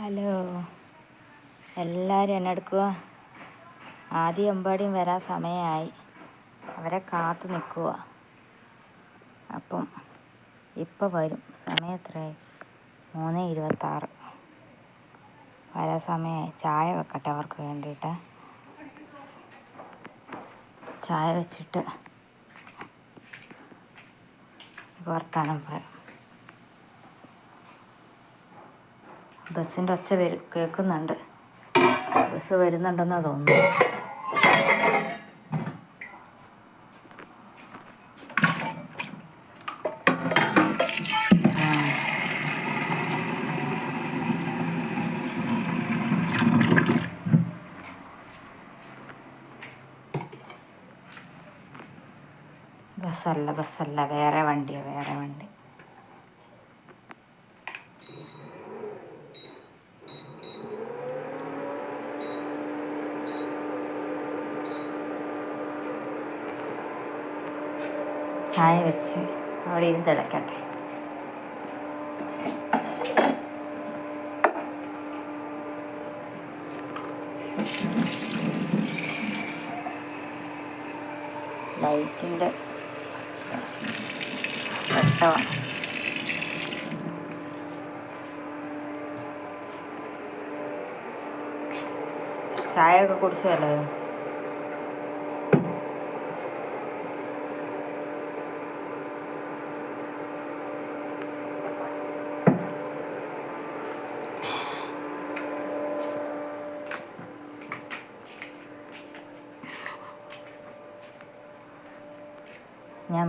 Hello. എല്ലാവരും എന്നെ എടുക്കുക ആദ്യം എമ്പാടിയും വരാൻ സമയമായി. അവരെ കാത്തു നിൽക്കുക അപ്പം ഇപ്പം വരും. സമയം എത്രയായി? മൂന്ന് ഇരുപത്താറ്. വരാൻ സമയമായി. ചായ വെക്കട്ടെ അവർക്ക് വേണ്ടിയിട്ട്. ചായ വെച്ചിട്ട് വർത്താനം പറയാം ബസ്സിന്റെ ഒച്ച വരു കേൾക്കുന്നുണ്ട്. ബസ് വരുന്നുണ്ടെന്ന് തോന്നുന്നു. ബസ്സല്ല ബസ്സല്ല. വേറെ വണ്ടി ചായ വെച്ച് അവിടെ ഇരുന്ന് തിളക്കട്ടെ. ലൈറ്റിന്റെ വെട്ടമാണ് ചായ ഒക്കെ കുടിച്ചു ഞാൻ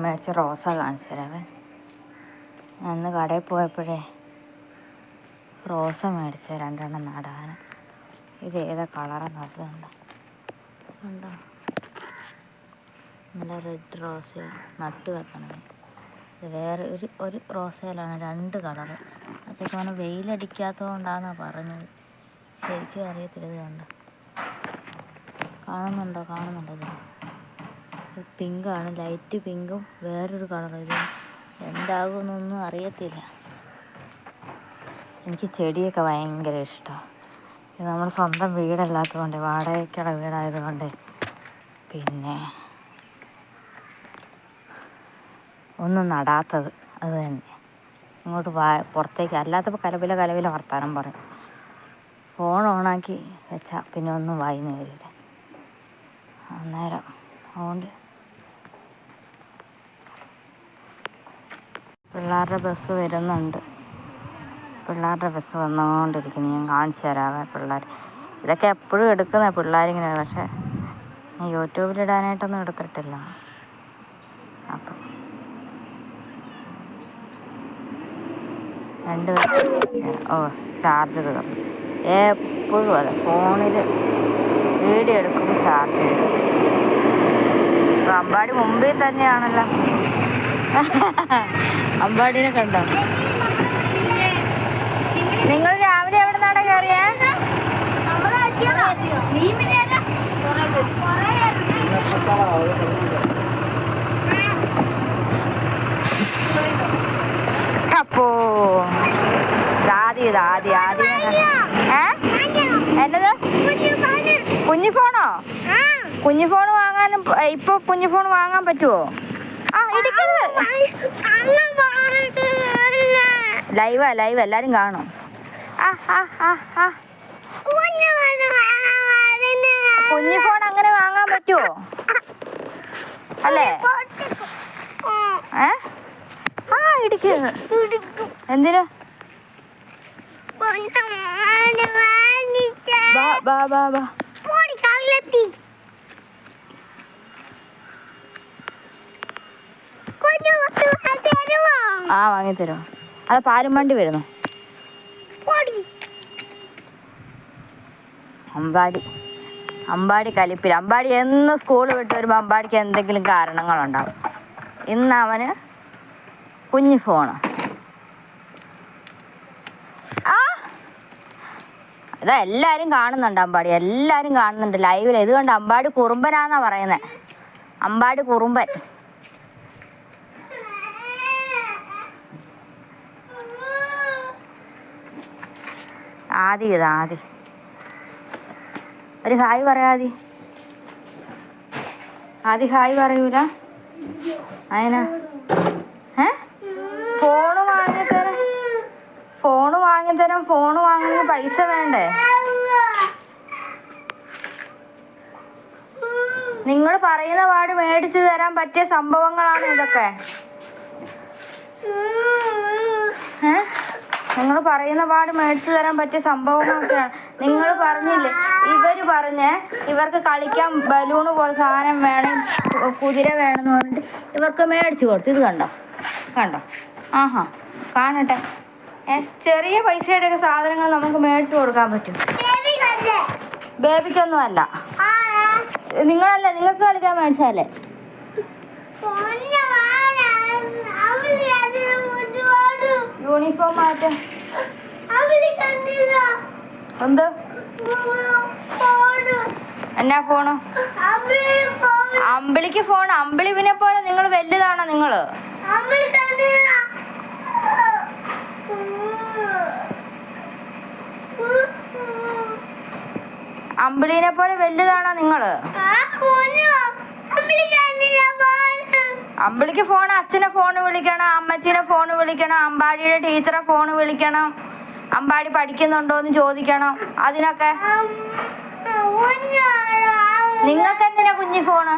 മേടിച്ച റോസ കാണിച്ചു ഞാൻ കടയിൽ പോയപ്പോഴേ റോസ മേടിച്ച രണ്ടെണ്ണം നടാൻ ഇത് ഏതാ കളറാണ് അത് കണ്ടോ? നല്ല റെഡ് റോസ നട്ട് വെക്കണം ഇത് വേറെ ഒരു ഒരു റോസയിലാണ് രണ്ട് കളറ് അച്ഛൻ വെയിലടിക്കാത്തത് കൊണ്ടാണെന്നാണ് പറഞ്ഞത്. ശരിക്കും അറിയത്തില്ല ഇത് കണ്ടോ? കാണുന്നുണ്ടോ? കാണുന്നുണ്ടോ ഇത് പിങ്കാണ്. ലൈറ്റ് പിങ്കും വേറൊരു കളർ ഇത് എന്താകുമെന്നൊന്നും അറിയത്തില്ല. എനിക്ക് ചെടിയൊക്കെ ഭയങ്കര ഇഷ്ടമാണ് ഇത് നമ്മൾ സ്വന്തം വീടല്ലാത്തതുകൊണ്ട് വാടകയ്ക്കുള്ള വീടായതുകൊണ്ട്. പിന്നെ ഒന്നും നടാത്തത് അത് തന്നെ. ഇങ്ങോട്ട് വാ പുറത്തേക്ക് അല്ലാത്തപ്പോൾ കലവില കലവില വർത്താനം പറയും. ഫോൺ ഓണാക്കി വെച്ചാൽ പിന്നെ ഒന്നും വായിന്ന് വരില്ല അന്നേരം അതുകൊണ്ട് പിള്ളേരുടെ ബസ് വരുന്നുണ്ട്. പിള്ളേരുടെ ബസ് വന്നുകൊണ്ടിരിക്കുന്നു ഞാൻ കാണിച്ചു തരാവേ പിള്ളേർ ഇതൊക്കെ എപ്പോഴും എടുക്കുന്ന പിള്ളേരിങ്ങനെ. പക്ഷേ ഞാൻ യൂട്യൂബിലിടാനായിട്ടൊന്നും എടുത്തിട്ടില്ല. അപ്പം. രണ്ട് ഓ ചാർജ് തീർന്നു. എപ്പോഴും അതെ ഫോണിൽ വീഡിയോ എടുക്കുമ്പോൾ ചാർജ് തീർന്നു അമ്പാടി മുമ്പിൽ തന്നെയാണല്ലോ. അമ്പാടിനെ കണ്ടോ? നിങ്ങൾ രാവിലെ എവിടെ നാടാ കയറിയേ? അപ്പോ ആദ്യം ആദ്യം ആദ്യം ഏ? എന്നത്? കുഞ്ഞു ഫോണോ കുഞ്ഞു ഫോൺ വാങ്ങാനും ഇപ്പൊ കുഞ്ഞു ഫോൺ വാങ്ങാൻ പറ്റുമോ ലൈവാ ലൈവ് എല്ലാരും കാണും. കുഞ്ഞു ഫോൺ അങ്ങനെ വാങ്ങാൻ പറ്റുമോ അല്ലേ? ഏ? ആ ഇടിക്കരുത് എന്തിനു? ബാ ബാ ബാ ബാ ആ വാങ്ങിത്തരോ അത് പാലും വണ്ടി വരുന്നു. അമ്പാടി. അമ്പാടി കലിപ്പിൽ. അമ്പാടി എന്ന് സ്കൂൾ വിട്ട് വരുമ്പോൾ അമ്പാടിക്ക് എന്തെങ്കിലും കാരണങ്ങളുണ്ടാവും. ഇന്ന് അവന് കുഞ്ഞു ഫോണ് ആ? ഇതാ എല്ലാവരും കാണുന്നുണ്ട് അമ്പാടി. എല്ലാവരും കാണുന്നുണ്ട്. ലൈവിൽ ഇത് കണ്ട് അമ്പാടി കുറുമ്പനാന്നാ പറയുന്നത് അമ്പാടി കുറുമ്പൻ. ആദി ഇത് ആദി. ഒരു ഹായ് പറയാതി ആദി. ഹായ് പറയൂല? അതിനാ ഏ? ഫോണ് വാങ്ങിത്തരാം ഫോണ് വാങ്ങിത്തരാം ഫോണ് വാങ്ങുന്ന പൈസ വേണ്ടേ? നിങ്ങൾ പറയുന്ന പാട് മേടിച്ചു തരാൻ പറ്റിയ സംഭവങ്ങളാണ് ഇതൊക്കെ. ഏ? നിങ്ങൾ പറയുന്ന പാട് മേടിച്ചു തരാൻ പറ്റിയ സംഭവങ്ങളൊക്കെയാണ്. നിങ്ങൾ പറഞ്ഞില്ലേ? ഇവർ പറഞ്ഞ് ഇവർക്ക് കളിക്കാൻ ബലൂണ് പോലെ സാധനം വേണം കുതിര വേണമെന്ന് പറഞ്ഞിട്ട് ഇവർക്ക് മേടിച്ചു കൊടുത്തു. ഇത് കണ്ടോ? കണ്ടോ? ആഹാ കാണട്ടെ. ചെറിയ പൈസയുടെ ഒക്കെ സാധനങ്ങൾ നമുക്ക് മേടിച്ചു കൊടുക്കാൻ പറ്റും. ബേബിക്കൊന്നും അല്ല നിങ്ങളല്ല? നിങ്ങൾക്ക് കളിക്കാൻ മേടിച്ചതല്ലേ? യൂണിഫോം മാറ്റം എന്ത്? എന്നാ ഫോണ്? അമ്പിളിക്ക് ഫോൺ അമ്പിളി പിന്നെ പോലെ നിങ്ങൾ വലുതാണോ നിങ്ങൾ? അമ്പിളിനെ പോലെ വലുതാണോ നിങ്ങൾ? അമ്പിളിക്ക് ഫോൺ അച്ഛനെ ഫോൺ വിളിക്കണം അമ്മച്ചിനെ ഫോൺ വിളിക്കണം അമ്പാടിയുടെ ടീച്ചറെ ഫോൺ വിളിക്കണം. അമ്പാടി പഠിക്കുന്നുണ്ടോ എന്ന് ചോദിക്കണം. അതിനൊക്കെ നിങ്ങൾക്ക് എന്തിനാ കുഞ്ഞി ഫോണ്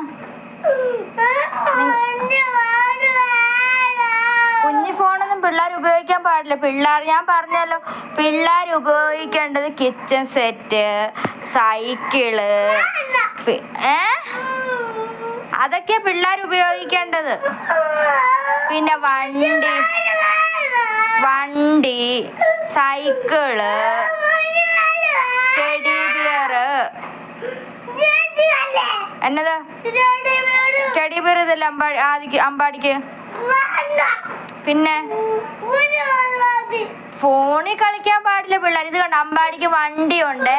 കുഞ്ഞി ഫോണൊന്നും പിള്ളേർ ഉപയോഗിക്കാൻ പാടില്ല. പിള്ളേർ ഞാൻ പറഞ്ഞല്ലോ പിള്ളേർ ഉപയോഗിക്കേണ്ടത് കിച്ചൺ സെറ്റ് സൈക്കിൾ ഏ? അതൊക്കെ പിള്ളേർ ഉപയോഗിക്കേണ്ടത്. പിന്നെ വണ്ടി. വണ്ടി സൈക്കിൾ എന്നതാ? ടെഡി ബിയർ ഇതല്ല അമ്പാടി ആദിക്ക് അമ്പാടിക്ക്? പിന്നെ? ഫോണിൽ കളിക്കാൻ പാടില്ല പിള്ളേർ. ഇത് കണ്ട? അമ്പാടിക്ക് വണ്ടിയുണ്ട്.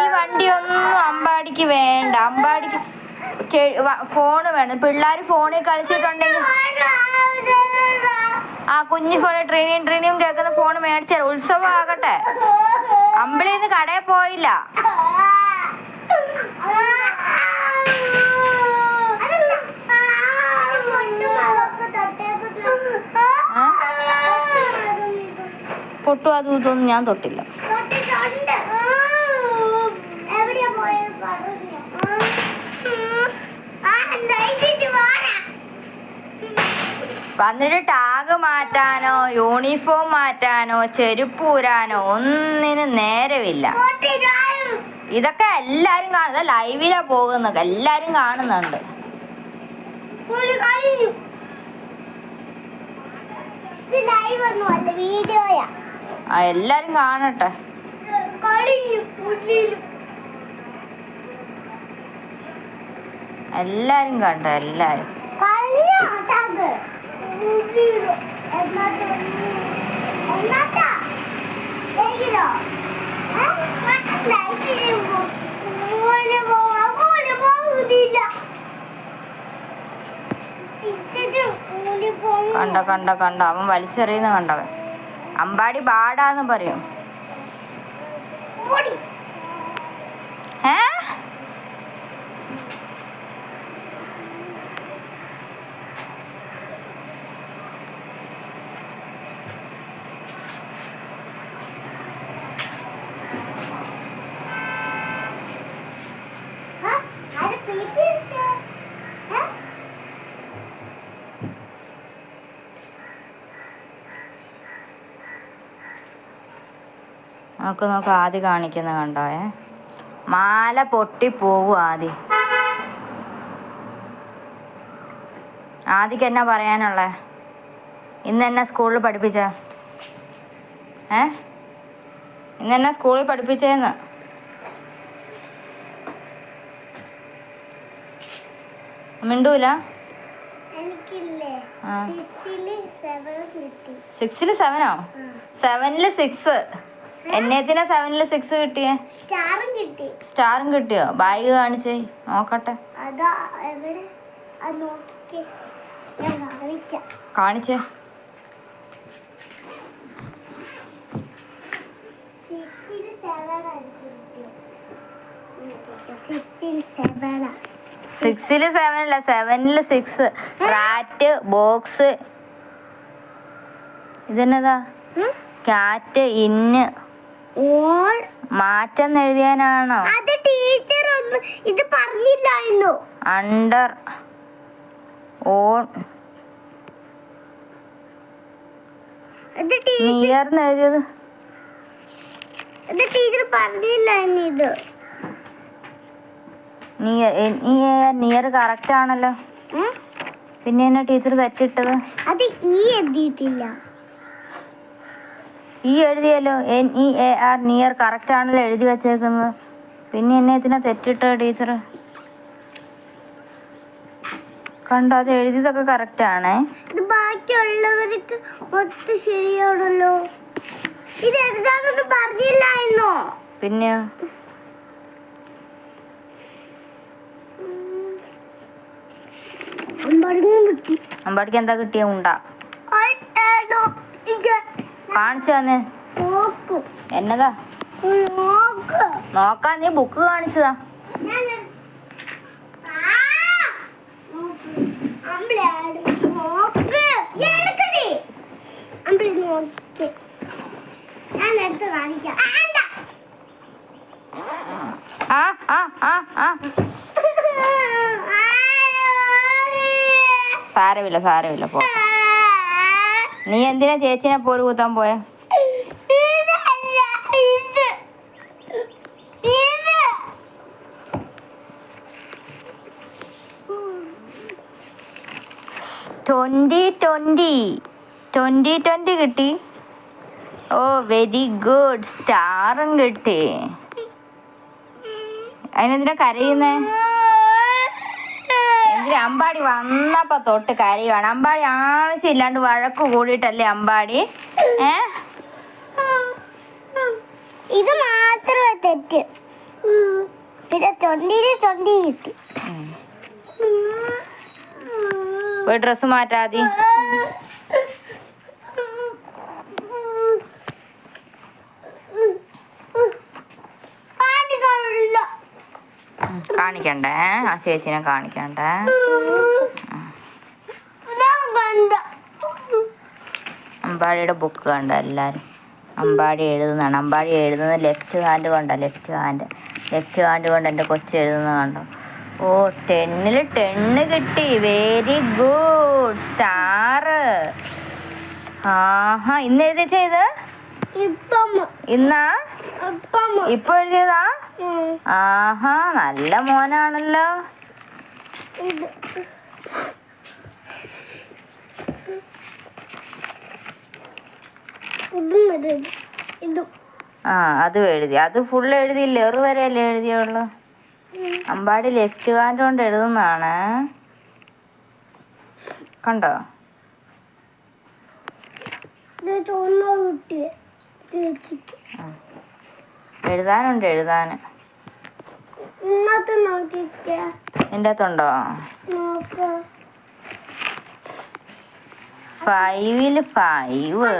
ഈ വണ്ടി ഒന്നും അമ്പാടിക്ക് വേണ്ട. അമ്പാടിക്ക് ഫോണ് വേണം. പിള്ളേർ ഫോണിൽ കളിച്ചിട്ടുണ്ടെങ്കിൽ ആ കുഞ്ഞു ഫോണ് ട്രീനിയും ട്രീനിയും കേൾക്കുന്ന ഫോൺ മേടിച്ച ഉത്സവം ആകട്ടെ. അമ്പിളി ഇന്ന് കടയിൽ പോയില്ല. പൊട്ടും അതും ഇതൊന്നും ഞാൻ തൊട്ടില്ല എവിടെയാ പോയത് പറഞ്ഞു ആ ഉണ്ടായിട്ട് പോരാ വന്നിട്ട് ടാഗ് മാറ്റാനോ യൂണിഫോം മാറ്റാനോ ചെരുപ്പൂരാനോ ഒന്നിനും നേരമില്ല. ഇതൊക്കെ എല്ലാരും കാണുന്നത്. ലൈവിലാ പോകുന്നത്. എല്ലാരും കാണുന്നുണ്ട്. എല്ലാരും കാണട്ടെ. എല്ലാരും കണ്ടു എല്ലാരും. കണ്ട കണ്ട കണ്ട. അവൻ വലിച്ചെറിയുന്ന കണ്ടവൻ അമ്പാടി ബാടാന്ന് പറയും. നോക്ക് നോക്ക് ആദ്യ കാണിക്കുന്ന കണ്ടോ ഏ മാല പൊട്ടി പോവും ആദ്യക്ക് എന്നാ പറയാനുള്ളേ? ഇന്ന് എന്നെ സ്കൂളിൽ പഠിപ്പിച്ച? ഏ? ഇന്ന് എന്നെ സ്കൂളിൽ പഠിപ്പിച്ചേന്ന്? മിണ്ടൂല? സിക്സിൽ സെവനോ സെവനിൽ സിക്സ് എന്നത്തിനാ സെവനിൽ സിക്സ് കിട്ടിയേ? സ്റ്റാറും കിട്ടി. സ്റ്റാറും കിട്ടിയോ? ബാഗ് കാണിച്ചേ. നോക്കട്ടെ. കാണിച്ചേ. സിക്സിൽ സെവൻ അല്ല സെവനിൽ സിക്സ് റാറ്റ് ബോക്സ് ഇതെന്നതാ? കാറ്റ് ഇന്ന് ഓൾ മാറ്റം എഴുതിയാനാണോ? അത് ടീച്ചർ ഒന്ന് ഇത് പറഞ്ഞില്ലായിരുന്നു. അണ്ടർ ഓൺ ഇത് ടീച്ചർ നിയർന്ന് എഴുതിയത് ഇത്. ടീച്ചർ പറഞ്ഞില്ലായിരുന്നു ഇത് നിയർ നിയർ കറക്റ്റ് ആണല്ലോ. ഉം? പിന്നെ എന്നാ ടീച്ചർ തെറ്റിട്ടത്? അത് ഈ എഴുതിയിട്ടില്ല. ഈ എഴുതിയല്ലോ N E A R near correct ആണല്ലോ എഴുതി വെച്ചേക്കുന്നത്. പിന്നെ എന്നെ ഇതിനെ തെറ്റിട്ടോ ടീച്ചർ കണ്ടോ അത് എഴുതിയതൊക്കെ കറക്റ്റ് ആണേ. ഇത് ബാക്കിയുള്ളവർക്ക് മൊത്തം ശരിയാണല്ലോ. ഇത് എഴുതാനൊന്നും പറഞ്ഞില്ലായിരുന്നോ? പിന്നെ? അമ്പാടിക്ക് എന്താ കിട്ടിയ? ഉണ്ട. കാണിച്ചു തന്നെ നോക്കും. എന്നതാ? നോക്ക്. നോക്കാൻ നീ ബുക്ക് കാണിച്ചതാ. ഞാൻ ആ നോക്ക്. അമ്പളാട് നോക്ക്. എടുക്കടി അമ്പളി നോക്ക്. ഞാൻ എടുത്ത് കാണിക്കാം. ആ, ആണ്ട. ആ ആ ആ ആ. സാരമില്ല സാരമില്ല പോ. നീ എന്തിനാ ചേച്ചിനെ പോര് കൂത്താൻ പോയെ. Twenty twenty. ട്വന്റി ട്വന്റി കിട്ടി. Oh very good. സ്റ്റാറും കിട്ടി. അതിനെന്തിനാ കരയുന്നേ? അമ്പാടി വന്നപ്പോ തൊട്ട് കരയുവാണ്. അമ്പാടി ആവശ്യമില്ലാണ്ട് വഴക്ക് കൂടിയിട്ടല്ലേ അമ്പാടി? ഏ? ഇത് മാത്രമേ തെറ്റ്. പിന്നെ തൊണ്ടിയിൽ തൊണ്ടി കിട്ടി. ഡ്രസ്സ് മാറ്റാതി. കാണിക്കണ്ടേ? ആ ചേച്ചിനെ കാണിക്കണ്ടേ? അമ്പാടിയുടെ ബുക്ക് കണ്ട എല്ലാരും? അമ്പാടി എഴുതുന്നതാണ്. അമ്പാടി എഴുതുന്നത് ലെഫ്റ്റ് ഹാൻഡ് കൊണ്ട ലെഫ്റ്റ് ഹാൻഡ് ലെഫ്റ്റ് ഹാൻഡ് കൊണ്ട് എന്റെ കൊച്ചു എഴുതുന്നത് കണ്ടോ? ഓ ടെന്നിൽ ടെണ്ണ് കിട്ടി. വെരി ഗുഡ് സ്റ്റാർ ആഹാ ഇന്ന് എഴുതി ചെയ്ത് ഇപ്പം. ഇന്നാ? ഇപ്പം എഴുതിയതാ? ആഹാ നല്ല മോനാണല്ലോ. ആ അത് എഴുതി. അത് ഫുൾ എഴുതി ലെറു വരെയല്ലേ എഴുതിയുള്ളൂ. എഴുതിയുള്ളു അമ്പാടി ലെഫ്റ്റ് ഹാൻഡ് കൊണ്ട് എഴുതുന്നതാണ്. കണ്ടോ? ഇത് തോന്നുന്നു എഴുതാനുണ്ട് എഴുതാന്. എന്റെ എന്റെ അകത്തുണ്ടോ ഫൈവിൽ five.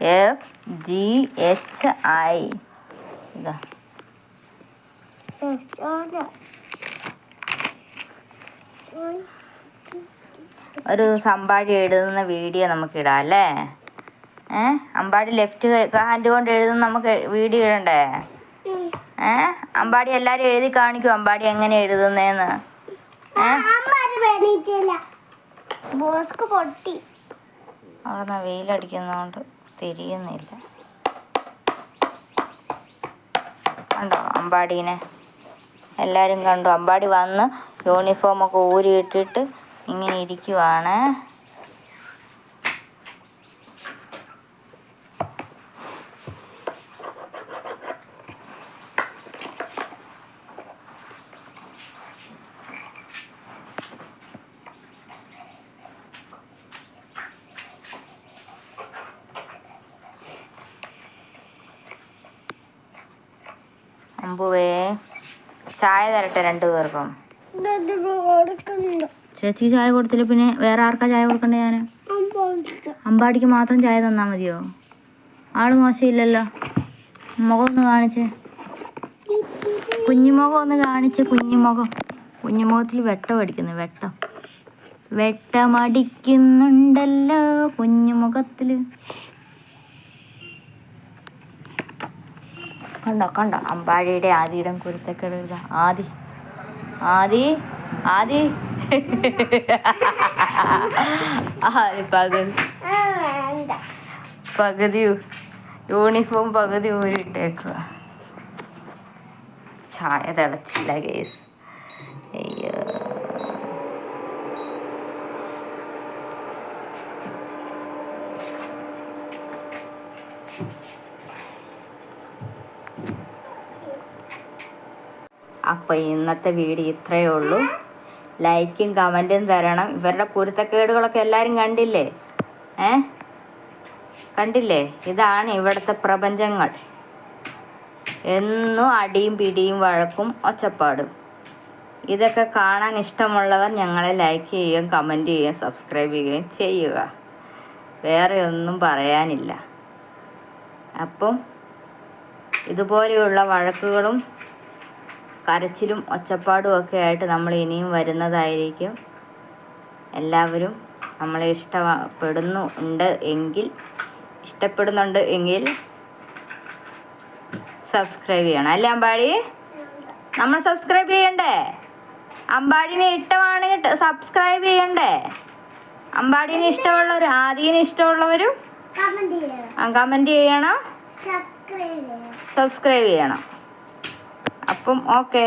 F G H I ഇതാ. ഒരു സമ്പാടി എഴുതുന്ന വീഡിയോ നമുക്കിടാം അല്ലേ? ഏ? അമ്പാടി ലെഫ്റ്റ് ഹാൻഡ് കൊണ്ട് എഴുതുന്ന നമുക്ക് വീഡിയോ ഇടണ്ടേ? ഏഹ് ഏ? അമ്പാടി എല്ലാരും എഴുതി കാണിക്കും അമ്പാടി എങ്ങനെ എഴുതുന്നേന്ന്. പൊട്ടി. അവിടെ വെയിലടിക്കുന്നതുകൊണ്ട് തിരിയുന്നില്ല. കണ്ടോ അമ്പാടീനെ? എല്ലാവരും കണ്ടു. അമ്പാടി വന്ന് യൂണിഫോമൊക്കെ ഊരിയിട്ടിട്ട് ഇങ്ങനെ ഇരിക്കുവാണ്. അമ്പുവേ ചായ തരട്ടെ രണ്ടു പേർക്കും. ഇത് കൊടുക്കണ്ട ചേച്ചി ചായ കൊടുത്തില്ല പിന്നെ വേറെ ആർക്കാ ചായ കൊടുക്കണ്ടേ ഞാൻ അമ്പാടിക്ക് മാത്രം ചായ തന്നാ മതിയോ? ആൾ മോശമില്ലല്ലോ മുഖം ഒന്ന് കാണിച്ചേ. കുഞ്ഞുമുഖം ഒന്ന് കാണിച്ച് കുഞ്ഞുമുഖം. കുഞ്ഞുമുഖത്തിൽ വെട്ടം അടിക്കുന്നു വെട്ടം. വെട്ടമടിക്കുന്നുണ്ടല്ലോ കുഞ്ഞുമുഖത്തിൽ കണ്ടോ കണ്ടോ? അമ്പാടിയുടെ ആദിയിടം കുരുത്തൊക്കെ. ആദി. ആദി. ആദി. ആദി പകുതി. പകുതി യൂണിഫോം പകുതി ഊരിട്ടേക്കുക ചായ തിളച്ചില്ല കേസ് അപ്പോൾ ഇന്നത്തെ വീഡിയോ ഇത്രയേ ഉള്ളൂ. ലൈക്കും കമന്റും തരണം. ഇവരുടെ കുരുത്തക്കേടുകളൊക്കെ എല്ലാവരും കണ്ടില്ലേ? ഏ? കണ്ടില്ലേ? ഇതാണ് ഇവിടുത്തെ പ്രപഞ്ചങ്ങൾ. എന്നും അടിയും പിടിയും വഴക്കും ഒച്ചപ്പാടും. ഇതൊക്കെ കാണാൻ ഇഷ്ടമുള്ളവർ ഞങ്ങളെ ലൈക്ക് ചെയ്യുകയും കമന്റ് ചെയ്യുകയും സബ്സ്ക്രൈബ് ചെയ്യുകയും ചെയ്യുക. വേറെ ഒന്നും പറയാനില്ല. അപ്പം ഇതുപോലെയുള്ള വഴക്കുകളും കരച്ചിലും ഒച്ചപ്പാടും ഒക്കെ ആയിട്ട് നമ്മൾ ഇനിയും വരുന്നതായിരിക്കും. എല്ലാവരും നമ്മളെ ഇഷ്ടപ്പെടുന്നു ഉണ്ട് എങ്കിൽ ഇഷ്ടപ്പെടുന്നുണ്ട് എങ്കിൽ സബ്സ്ക്രൈബ് ചെയ്യണം. അല്ലേ അമ്പാടി? നമ്മൾ സബ്സ്ക്രൈബ് ചെയ്യണ്ടേ? അമ്പാടിനെ ഇഷ്ടമാണെങ്കിൽ സബ്സ്ക്രൈബ് ചെയ്യണ്ടേ? അമ്പാടിനെ ഇഷ്ടമുള്ളവരും ആദ്യനെ ഇഷ്ടമുള്ളവരും കമന്റ് കമന്റ് ചെയ്യണം. സബ്സ്ക്രൈബ് ചെയ്യണം. അപ്പം ഓക്കേ.